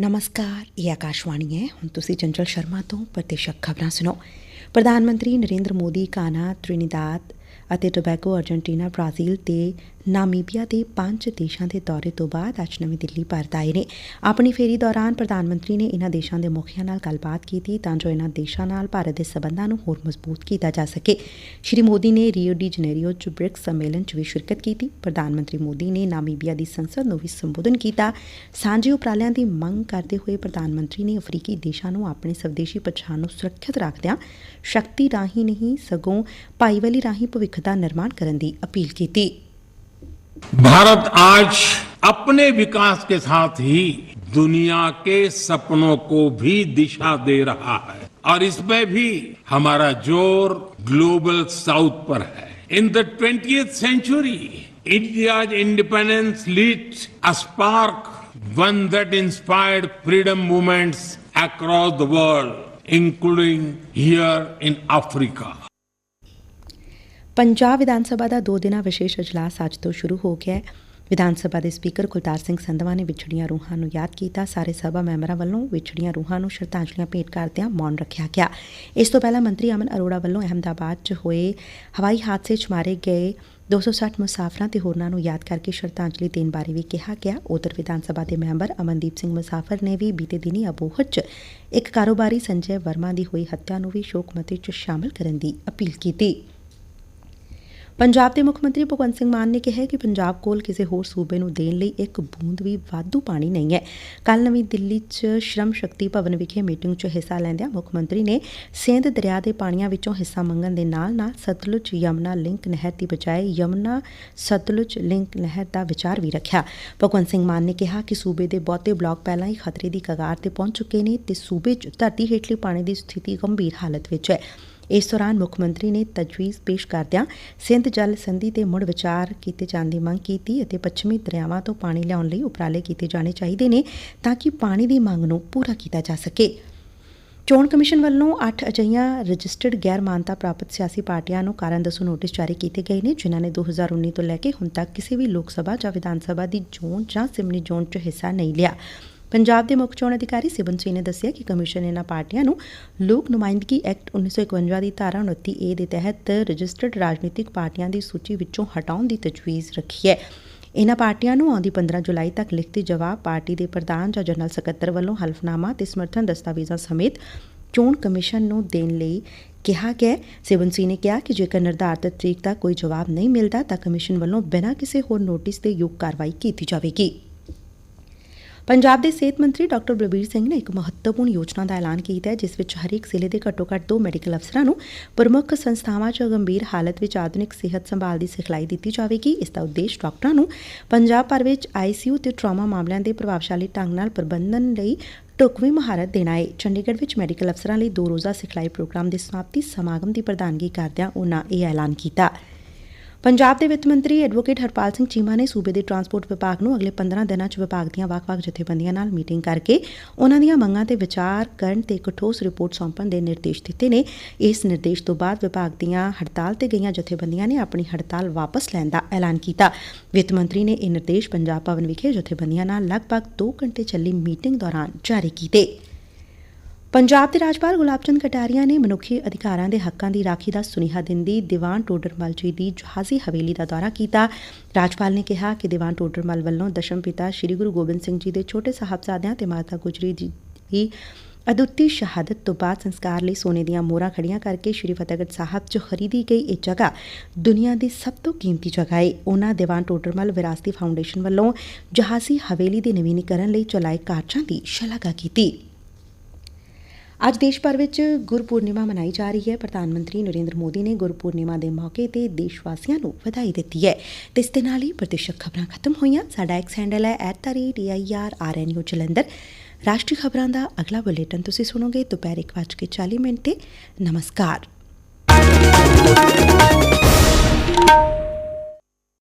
ਨਮਸਕਾਰ ਇਹ ਆਕਾਸ਼ਵਾਣੀ ਹੈ ਹੁਣ ਤੁਸੀਂ ਚੰਚਲ ਸ਼ਰਮਾ ਤੋਂ ਪ੍ਰਤੀਸ਼ਕ ਖਬਰਾਂ ਸੁਣੋ ਪ੍ਰਧਾਨ ਮੰਤਰੀ ਨਰਿੰਦਰ ਮੋਦੀ ਕਾਨਾ ਤ੍ਰਿਨੀਦਾਦ ਅਤੇ ਟੋਬੈਗੋ ਅਰਜਨਟੀਨਾ ਬ੍ਰਾਜ਼ੀਲ ਤੇ ਨਾਮੀਬੀਆ ਦੇ ਪੰਜ ਦੇਸ਼ਾਂ ਦੇ ਦੌਰੇ ਤੋਂ ਬਾਅਦ ਅੱਜ ਨਵੀਂ ਦਿੱਲੀ ਪਰਤ ਆਏ ਨੇ। ਆਪਣੀ ਫੇਰੀ ਦੌਰਾਨ ਪ੍ਰਧਾਨ ਮੰਤਰੀ ਨੇ ਇਨ੍ਹਾਂ ਦੇਸ਼ਾਂ ਦੇ ਮੁਖੀਆਂ ਨਾਲ ਗੱਲਬਾਤ ਕੀਤੀ ਤਾਂ ਜੋ ਇਨ੍ਹਾਂ ਦੇਸ਼ਾਂ ਨਾਲ ਭਾਰਤ ਦੇ ਸਬੰਧਾਂ ਨੂੰ ਹੋਰ ਮਜ਼ਬੂਤ ਕੀਤਾ ਜਾ ਸਕੇ। ਸ਼੍ਰੀ ਮੋਦੀ ਨੇ ਰੀਓ ਡੀ ਜਨੇਰੀਓ ਚ ਬ੍ਰਿਕਸ ਸੰਮੇਲਨ ਚ ਵੀ ਸ਼ਿਰਕਤ ਕੀਤੀ। ਪ੍ਰਧਾਨ ਮੰਤਰੀ ਮੋਦੀ ਨੇ ਨਾਮੀਬੀਆ ਦੀ ਸੰਸਦ ਨੂੰ ਵੀ ਸੰਬੋਧਨ ਕੀਤਾ। ਸਾਂਝੇ ਉਪਰਾਲਿਆਂ ਦੀ ਮੰਗ ਕਰਦੇ ਹੋਏ ਪ੍ਰਧਾਨ ਮੰਤਰੀ ਨੇ ਅਫਰੀਕੀ ਦੇਸ਼ਾਂ ਨੂੰ ਆਪਣੇ ਸਵਦੇਸ਼ੀ ਪਛਾਣ ਨੂੰ ਸੁਰੱਖਿਅਤ ਰੱਖਦਿਆਂ ਸ਼ਕਤੀ ਰਾਹੀਂ ਨਹੀਂ, ਸਗੋਂ ਭਾਈਵਾਲੀ ਰਾਹੀਂ ਭਵਿੱਖ ਦਾ ਨਿਰਮਾਣ ਕਰਨ ਦੀ ਅਪੀਲ ਕੀਤੀ। भारत आज अपने विकास के साथ ही दुनिया के सपनों को भी दिशा दे रहा है। और इसमें भी हमारा ज़ोर ग्लोबल साउथ पर है। In the twenty century, India's independence lead a spark, one that inspired freedom movements across the world, including here in Africa. Punjab Vidhan Sabha ਦਾ ਦੋ ਦਿਨਾਂ ਵਿਸ਼ੇਸ਼ ਅਜਲਾਸ ਅੱਜ ਤੋਂ ਸ਼ੁਰੂ ਹੋ ਗਿਆ ਹੈ। ਵਿਧਾਨ ਸਭਾ ਦੇ ਸਪੀਕਰ ਕੁਲਤਾਰ ਸਿੰਘ ਸੰਧਵਾ ਨੇ ਵਿਛੜੀਆਂ ਰੂਹਾਂ ਨੂੰ ਯਾਦ ਕੀਤਾ। ਸਾਰੇ ਸਭਾ ਮੈਂਬਰਾਂ ਵੱਲੋਂ ਵਿਛੜੀਆਂ ਰੂਹਾਂ ਨੂੰ ਸ਼ਰਧਾਂਜਲੀਆਂ ਭੇਟ ਕਰਦਿਆਂ ਮੌਨ ਰੱਖਿਆ ਗਿਆ। ਇਸ ਤੋਂ ਪਹਿਲਾਂ ਮੰਤਰੀ ਅਮਨ ਅਰੋੜਾ ਵੱਲੋਂ ਅਹਿਮਦਾਬਾਦ 'ਚ ਹੋਏ ਹਵਾਈ ਹਾਦਸੇ 'ਚ ਮਾਰੇ ਗਏ 260 ਮੁਸਾਫਰਾਂ ਤੇ ਹੋਰਨਾਂ ਨੂੰ ਯਾਦ ਕਰਕੇ ਸ਼ਰਧਾਂਜਲੀ ਦੇਣ ਬਾਰੇ ਵੀ ਕਿਹਾ ਗਿਆ। ਉਧਰ ਵਿਧਾਨ ਸਭਾ ਦੇ ਮੈਂਬਰ ਅਮਨਦੀਪ ਸਿੰਘ ਮੁਸਾਫਰ ਨੇ ਵੀ ਬੀਤੇ ਦਿਨੀ ਅਬੋਹਰ 'ਚ ਇੱਕ ਕਾਰੋਬਾਰੀ ਸੰਜੇ ਵਰਮਾ ਦੀ ਹੋਈ ਹੱਤਿਆ ਨੂੰ ਵੀ ਸ਼ੋਕ ਮਤੇ 'ਚ ਸ਼ਾਮਲ ਕਰਨ ਦੀ ਅਪੀਲ ਕੀਤੀ। ਪੰਜਾਬ ਦੇ ਮੁੱਖ ਮੰਤਰੀ ਭਗਵੰਤ ਸਿੰਘ ਮਾਨ ਨੇ ਕਿਹਾ ਕਿ ਪੰਜਾਬ ਕੋਲ ਕਿਸੇ ਹੋਰ ਸੂਬੇ ਨੂੰ ਦੇਣ ਲਈ ਇੱਕ ਬੂੰਦ ਵੀ ਵਾਧੂ ਪਾਣੀ ਨਹੀਂ ਹੈ। ਕੱਲ ਨਵੀਂ ਦਿੱਲੀ 'ਚ ਸ਼ਰਮ ਸ਼ਕਤੀ ਭਵਨ ਵਿਖੇ ਮੀਟਿੰਗ 'ਚ ਹਿੱਸਾ ਲੈਂਦਿਆਂ ਮੁੱਖ ਮੰਤਰੀ ਨੇ ਸਿੰਧ ਦਰਿਆ ਦੇ ਪਾਣੀਆਂ ਵਿੱਚੋਂ ਹਿੱਸਾ ਮੰਗਣ ਦੇ ਨਾਲ-ਨਾਲ ਸਤਲੁਜ ਯਮਨਾ ਲਿੰਕ ਨਹਿਰ ਦੀ ਬਜਾਏ ਯਮਨਾ ਸਤਲੁਜ ਲਿੰਕ ਨਹਿਰ ਦਾ ਵਿਚਾਰ ਵੀ ਰੱਖਿਆ। ਭਗਵੰਤ ਸਿੰਘ ਮਾਨ ਨੇ ਕਿਹਾ ਕਿ ਸੂਬੇ ਦੇ ਬਹੁਤੇ ਬਲਾਕ ਪਹਿਲਾਂ ਹੀ ਖਤਰੇ ਦੀ ਕਗਾਰ ਤੇ ਪਹੁੰਚ ਚੁੱਕੇ ਨੇ ਤੇ ਸੂਬੇ 'ਚ ਧਰਤੀ ਹੇਠਲੇ ਪਾਣੀ ਦੀ ਸਥਿਤੀ ਗੰਭੀਰ ਹਾਲਤ ਵਿੱਚ ਹੈ। ਇਸ ਦੌਰਾਨ ਮੁੱਖ ਮੰਤਰੀ ਨੇ ਤਜਵੀਜ਼ ਪੇਸ਼ ਕਰਦਿਆਂ ਸਿੰਧ ਜਲ ਸੰਧੀ ਤੇ ਮੁੜ ਵਿਚਾਰ ਕੀਤੇ ਜਾਣ ਦੀ ਮੰਗ ਕੀਤੀ ਅਤੇ ਪੱਛਮੀ ਦਰਿਆਵਾਂ ਤੋਂ ਪਾਣੀ ਲਿਆਉਣ ਲਈ ਉਪਰਾਲੇ ਕੀਤੇ ਜਾਣੇ ਚਾਹੀਦੇ ਨੇ ਤਾਂ ਕਿ ਪਾਣੀ ਦੀ ਮੰਗ ਨੂੰ ਪੂਰਾ ਕੀਤਾ ਜਾ ਸਕੇ। ਚੋਣ ਕਮਿਸ਼ਨ ਵੱਲੋਂ 8 ਅਜਈਆਂ ਰਜਿਸਟਰਡ ਗੈਰ ਮਾਨਤਾ ਪ੍ਰਾਪਤ ਸਿਆਸੀ ਪਾਰਟੀਆਂ ਨੂੰ ਕਾਰਨ ਦੱਸੋ ਨੋਟਿਸ ਜਾਰੀ ਕੀਤੇ ਗਏ ਨੇ, ਜਿਨ੍ਹਾਂ ਨੇ 2019 ਤੋਂ ਲੈ ਕੇ ਹੁਣ ਤੱਕ ਕਿਸੇ ਵੀ ਲੋਕ ਸਭਾ ਜਾਂ ਵਿਧਾਨ ਸਭਾ ਦੀ ਚੋਣ ਜਾਂ ਸਿਮਨੀ ਜੋਨ 'ਚ ਹਿੱਸਾ ਨਹੀਂ ਲਿਆ। ਪੰਜਾਬ ਦੇ ਮੁੱਖ ਚੋਣ ਅਧਿਕਾਰੀ ਸਿਬਨ ਸਿੰਘ ਨੇ ਦੱਸਿਆ ਕਿ ਕਮਿਸ਼ਨ ਇਹਨਾਂ ਪਾਰਟੀਆਂ ਨੂੰ ਲੋਕ ਨੁਮਾਇੰਦਗੀ ਐਕਟ 1951 ਦੀ ਧਾਰਾ 29 ਏ ਦੇ ਤਹਿਤ ਰਜਿਸਟਰਡ ਰਾਜਨੀਤਿਕ ਪਾਰਟੀਆਂ ਦੀ ਸੂਚੀ ਵਿੱਚੋਂ ਹਟਾਉਣ ਦੀ ਤਜਵੀਜ਼ ਰੱਖੀ ਹੈ। ਇਹਨਾਂ ਪਾਰਟੀਆਂ ਨੂੰ ਆਉਂਦੀ 15 ਜੁਲਾਈ ਤੱਕ ਲਿਖਤੀ ਜਵਾਬ ਪਾਰਟੀ ਦੇ ਪ੍ਰਧਾਨ ਜਾਂ ਜਨਰਲ ਸਕੱਤਰ ਵੱਲੋਂ ਹਲਫਨਾਮਾ ਤੇ ਸਮਰਥਨ ਦਸਤਾਵੇਜ਼ਾਂ ਸਮੇਤ ਚੋਣ ਕਮਿਸ਼ਨ ਨੂੰ ਦੇਣ ਲਈ ਕਿਹਾ ਗਿਆ ਸਿਵਨ ਸਿੰਘ ਨੇ ਕਿਹਾ ਕਿ ਜੇਕਰ ਨਿਰਧਾਰਤ ਤਰੀਕ ਤੱਕ ਕੋਈ ਜਵਾਬ ਨਹੀਂ ਮਿਲਦਾ ਤਾਂ ਕਮਿਸ਼ਨ ਵੱਲੋਂ ਬਿਨਾਂ ਕਿਸੇ ਹੋਰ ਨੋਟਿਸ ਦੇ ਯੋਗ ਕਾਰਵਾਈ ਕੀਤੀ ਜਾਵੇਗੀ। ਪੰਜਾਬ ਦੇ ਸਿਹਤ ਮੰਤਰੀ ਡਾਕਟਰ ਬਲਬੀਰ ਸਿੰਘ ਨੇ ਇੱਕ ਮਹੱਤਵਪੂਰਨ ਯੋਜਨਾ ਦਾ ਐਲਾਨ ਕੀਤਾ ਹੈ, ਜਿਸ ਵਿੱਚ ਹਰੇਕ ਜ਼ਿਲ੍ਹੇ ਦੇ ਘੱਟੋ-ਘੱਟ ਦੋ ਮੈਡੀਕਲ ਅਫਸਰਾਂ ਨੂੰ ਪ੍ਰਮੁੱਖ ਸੰਸਥਾਵਾਂ 'ਚ ਗੰਭੀਰ ਹਾਲਤ ਵਿੱਚ ਆਧੁਨਿਕ ਸਿਹਤ ਸੰਭਾਲ ਦੀ ਸਿਖਲਾਈ ਦਿੱਤੀ ਜਾਵੇਗੀ। ਇਸ ਦਾ ਉਦੇਸ਼ ਡਾਕਟਰਾਂ ਨੂੰ ਪੰਜਾਬ ਭਰ ਵਿੱਚ ਆਈਸੀਯੂ ਤੇ ਟਰਾਮਾ ਮਾਮਲਿਆਂ ਦੇ ਪ੍ਰਭਾਵਸ਼ਾਲੀ ਢੰਗ ਨਾਲ ਪ੍ਰਬੰਧਨ ਲਈ ਢੁਕਵੀਂ ਮਹਾਰਤ ਦੇਣਾ ਹੈ। ਚੰਡੀਗੜ੍ਹ ਵਿੱਚ ਮੈਡੀਕਲ ਅਫਸਰਾਂ ਲਈ ਦੋ ਰੋਜ਼ਾ ਸਿਖਲਾਈ ਪ੍ਰੋਗਰਾਮ ਦੇ ਸਮਾਪਤੀ ਸਮਾਗਮ ਦੀ ਪ੍ਰਧਾਨਗੀ ਕਰਦਿਆਂ ਉਨ੍ਹਾਂ ਇਹ ਐਲਾਨ ਕੀਤਾ। ਪੰਜਾਬ ਦੇ ਵਿੱਤ ਮੰਤਰੀ ਐਡਵੋਕੇਟ ਹਰਪਾਲ ਸਿੰਘ ਚੀਮਾ ਨੇ ਸੂਬੇ ਦੇ ਟਰਾਂਸਪੋਰਟ ਵਿਭਾਗ ਨੂੰ ਅਗਲੇ 15 ਦਿਨਾਂ 'ਚ ਵਿਭਾਗ ਦੀਆਂ ਵੱਖ-ਵੱਖ ਜਥੇਬੰਦੀਆਂ ਨਾਲ ਮੀਟਿੰਗ ਕਰਕੇ ਉਹਨਾਂ ਦੀਆਂ ਮੰਗਾਂ ਤੇ ਵਿਚਾਰ ਕਰਨ ਤੇ ਇੱਕ ਠੋਸ ਰਿਪੋਰਟ ਸੌਂਪਣ ਦੇ ਨਿਰਦੇਸ਼ ਦਿੱਤੇ ਨੇ। ਇਸ ਨਿਰਦੇਸ਼ ਤੋਂ ਬਾਅਦ ਵਿਭਾਗ ਦੀਆਂ ਹੜਤਾਲ ਤੇ ਗਈਆਂ ਜਥੇਬੰਦੀਆਂ ਨੇ ਆਪਣੀ ਹੜਤਾਲ ਵਾਪਸ ਲੈਣ ਦਾ ਐਲਾਨ ਕੀਤਾ। ਵਿੱਤ ਮੰਤਰੀ ਨੇ ਇਹ ਨਿਰਦੇਸ਼ ਪੰਜਾਬ ਭਵਨ ਵਿਖੇ ਜਥੇਬੰਦੀਆਂ ਨਾਲ ਲਗਭਗ 2 ਘੰਟੇ ਚੱਲੀ ਮੀਟਿੰਗ ਦੌਰਾਨ ਜਾਰੀ ਕੀਤੇ। ਪੰਜਾਬ ਦੇ ਰਾਜਪਾਲ ਗੁਲਾਬ ਚੰਦ ਕਟਾਰੀਆ ਨੇ ਮਨੁੱਖੀ ਅਧਿਕਾਰਾਂ ਦੇ ਹੱਕਾਂ ਦੀ ਰਾਖੀ ਦਾ ਸੁਨੇਹਾ ਦਿੰਦੀ ਦੀਵਾਨ ਟੋਡਰਮਲ ਜੀ ਦੀ ਜਹਾਜ਼ੀ ਹਵੇਲੀ ਦਾ ਦੌਰਾ ਕੀਤਾ। ਰਾਜਪਾਲ ਨੇ ਕਿਹਾ ਕਿ ਦੀਵਾਨ ਟੋਡਰਮਲ ਵੱਲੋਂ ਦਸ਼ਮ ਪਿਤਾ ਸ੍ਰੀ ਗੁਰੂ ਗੋਬਿੰਦ ਸਿੰਘ ਜੀ ਦੇ ਛੋਟੇ ਸਾਹਿਬਜ਼ਾਦਿਆਂ ਤੇ ਮਾਤਾ ਗੁਜਰੀ ਜੀ ਦੀ ਅਦੁੱਤੀ ਸ਼ਹਾਦਤ ਤੋਂ ਬਾਅਦ ਸੰਸਕਾਰ ਲਈ ਸੋਨੇ ਦੀਆਂ ਮੋਹਰਾਂ ਖੜੀਆਂ ਕਰਕੇ ਸ੍ਰੀ ਫਤਿਹਗੜ੍ਹ ਸਾਹਿਬ 'ਚ ਖਰੀਦੀ ਗਈ ਇਹ ਜਗ੍ਹਾ ਦੁਨੀਆ ਦੀ ਸਭ ਤੋਂ ਕੀਮਤੀ ਜਗ੍ਹਾ ਹੈ ਉਹਨਾਂ ਦੀਵਾਨ ਟੋਡਰਮਲ ਵਿਰਾਸਤੀ ਫਾਊਂਡੇਸ਼ਨ ਵੱਲੋਂ ਜਹਾਜ਼ੀ ਹਵੇਲੀ ਦੇ ਨਵੀਨੀਕਰਨ ਲਈ ਚਲਾਏ ਕਾਰਜਾਂ ਦੀ ਸ਼ਲਾਘਾ ਕੀਤੀ। ਅੱਜ ਦੇਸ਼ ਭਰ ਵਿੱਚ ਗੁਰਪੂਰਨਿਮਾ ਮਨਾਈ ਜਾ ਰਹੀ ਹੈ। ਪ੍ਰਧਾਨ ਮੰਤਰੀ ਨਰਿੰਦਰ ਮੋਦੀ ਨੇ ਗੁਰਪੂਰਨਿਮਾ ਦੇ ਮੌਕੇ ਤੇ ਦੇਸ਼ ਵਾਸੀਆਂ ਨੂੰ ਵਧਾਈ ਦਿੱਤੀ ਹੈ। ਤੇ ਇਸ ਦੇ ਨਾਲ ਹੀ ਪ੍ਰਤੀਸ਼ਤ ਖਬਰਾਂ ਖਤਮ ਹੋਈਆਂ। ਸਾਡਾ ਐਕਸ ਹੈਂਡਲ ਹੈ @airrnu ਜਲੰਧਰ। ਰਾਸ਼ਟਰੀ ਖਬਰਾਂ ਦਾ ਅਗਲਾ ਬੁਲੇਟਿਨ ਤੁਸੀਂ ਸੁਣੋਗੇ ਦੁਪਹਿਰ 1:40 ਮਿੰਟ ਤੇ। ਨਮਸਕਾਰ।